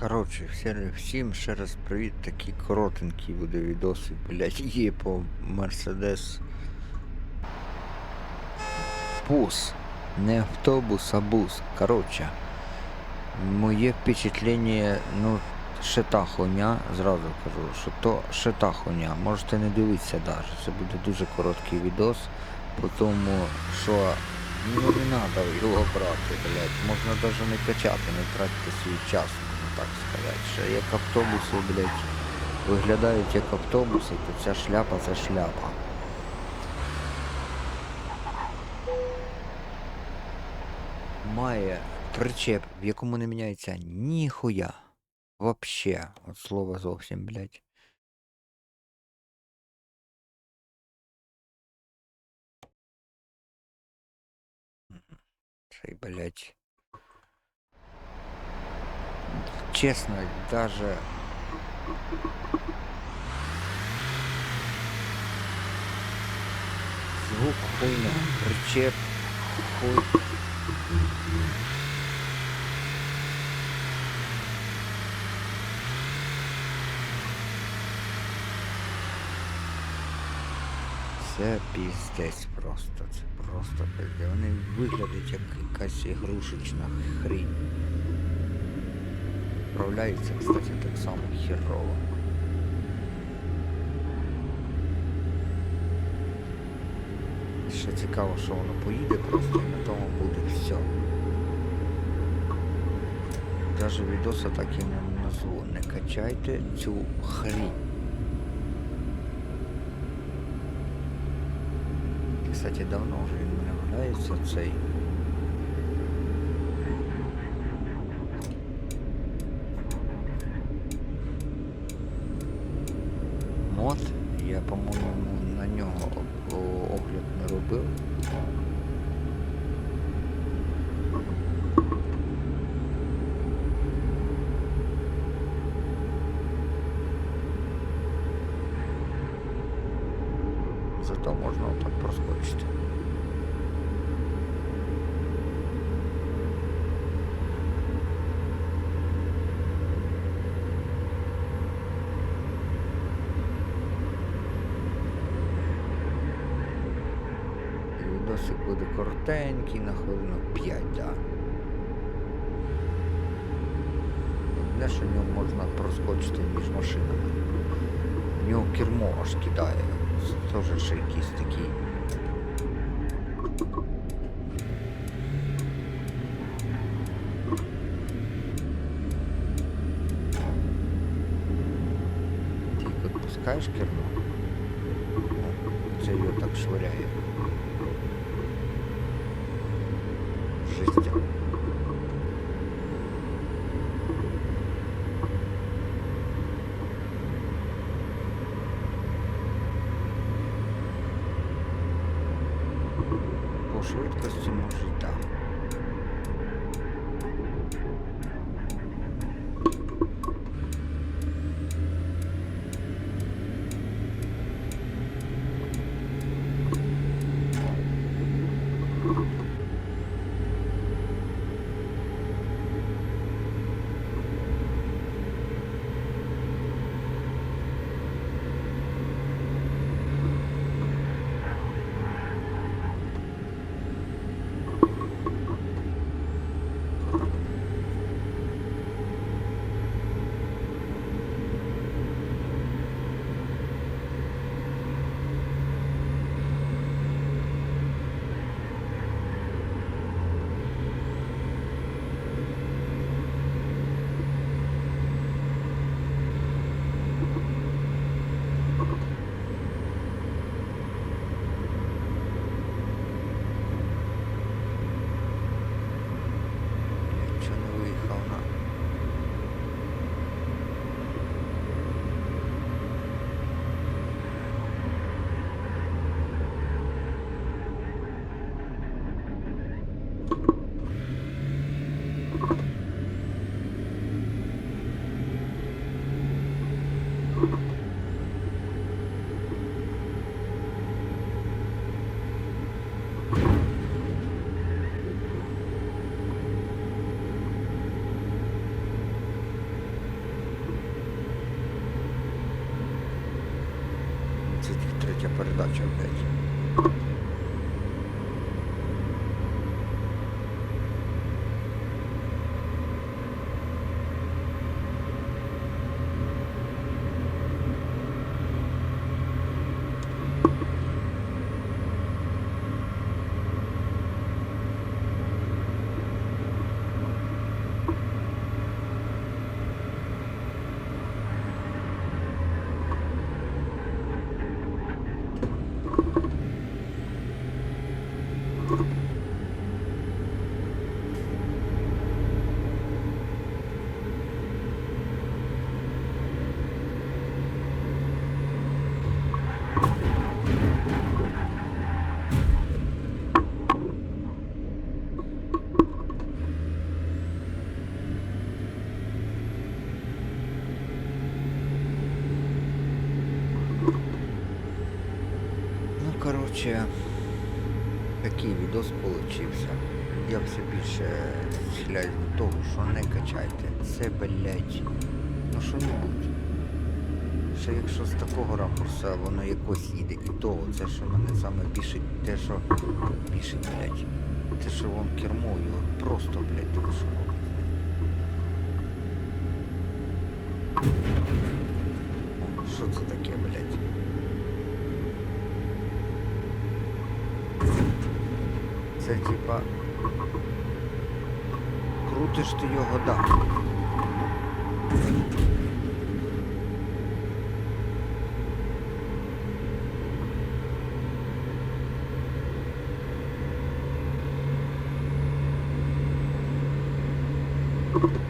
Коротше, всі- всім ще раз привіт, такі коротенькі буде відоси, блять, є по Мерседес. Бус. Не автобус, а бус. Коротше. Моє впечатлення, ну, ще та хуйня, зразу кажу, що то ще та хуйня. Можете не дивитися даже. Це буде дуже короткий відос, по тому що ну не треба його брати, блядь. Можна навіть не качати, не тратити свій час, так сказати. Ще як автобуси, блядь, виглядають як автобуси, то ця шляпа це шляпа. Має причеп, в якому не міняється ніхуя. Вообще, от слова зовсім, блядь. Цей, блядь. Честно, даже... Звук хуйня, причеп хуй. Це піздець просто, це просто пиздець. Вони виглядають як якась ігрушечна хрінь. Вправляються, кстати, так само херово. Ще цікаво, що воно поїде просто на тому буде все. Даже відоса так і не назву. Не качайте цю хрінь. Кстати, давно вже він мене валяється цей. Мод, я, по-моєму, на нього огляд не робив. Зато можна отак проскочити. Буде коротенький, на хвилинок 5, да. Головне, що в ньому можна проскочити між машинами. В нього кермо аж кидає. Теж ще якийсь такий. Тільки відпускаєш кермо. Це його так швиряє. Жестя. По швидкості може і так. третя передача, блядь. Короче, такий відос получився. Я все більше схиляюсь до того, що не качайте. Це, блядь, ну що-небудь. Ще якщо з такого ракурсу воно якось їде і того, це що мене саме бішить, те, що бішить, блядь. Те, що вон кермо його просто, блядь, тому що. Що це таке, блядь? Це типа. Крутиш ти його да. А,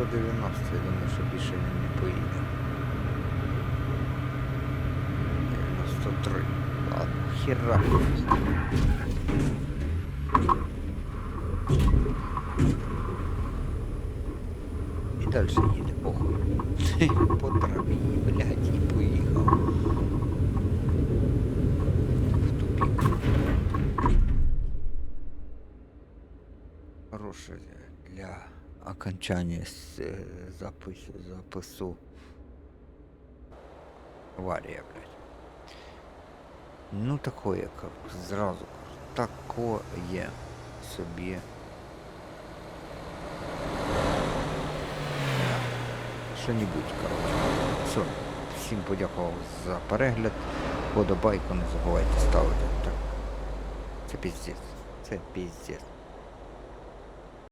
190, я думаю, що більше він не поїде. 93. Ладно, хера. І далі їде, похуй. По траві, блядь, і поїхав. В тупік. Хороше для... окончания с, э, запису, запису. Аварія, блядь. Ну такое, как зразу. Такое собі. Що-небудь, коротше. Все. Всім подякував за перегляд. Подобайку не забувайте ставити. Так. Це піздець. Це піздець.